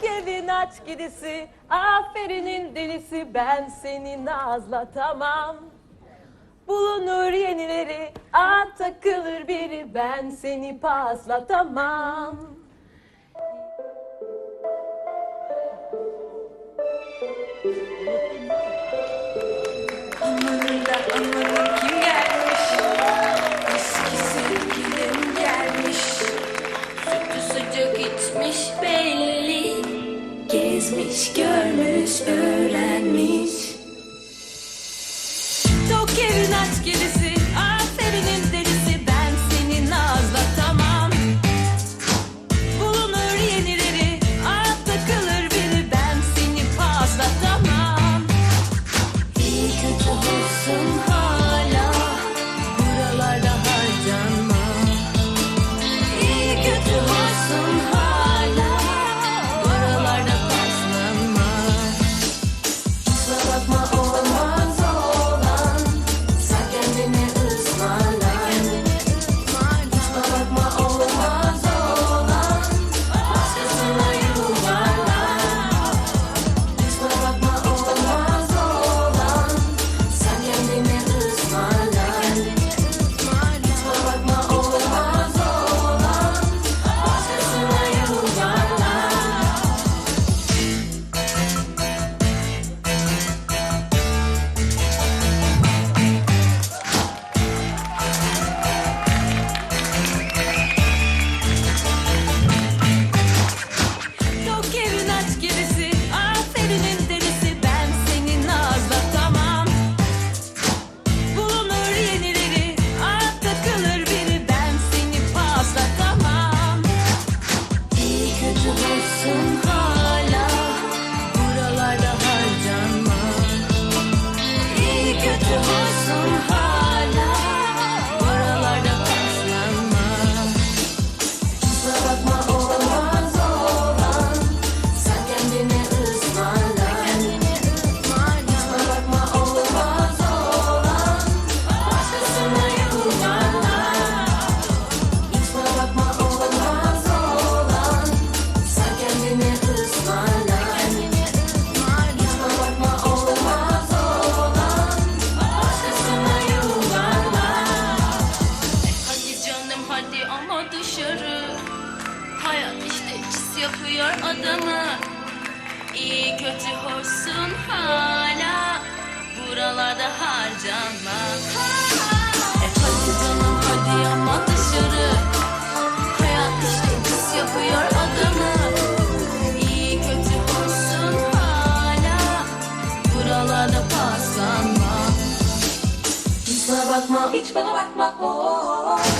Tok evin aç gidisi, aferinin delisi, ben seni nazlatamam. Bulunur yenileri, at takılır biri, ben seni paslatamam. Amanında amanın Gezmiş, görmüş, öğrenmiş. Tok evin aç gidisi, hadi ama dışarı. Hayat işte cis yapıyor adamı. İyi kötü hoşsun hala. Buralarda harcanma E hadi canım hadi ama dışarı. Hayat işte cis yapıyor adamı. İyi kötü hoşsun hala. Buralarda paslanma bana bakma, hiç bana bakma. Oh, oh, oh.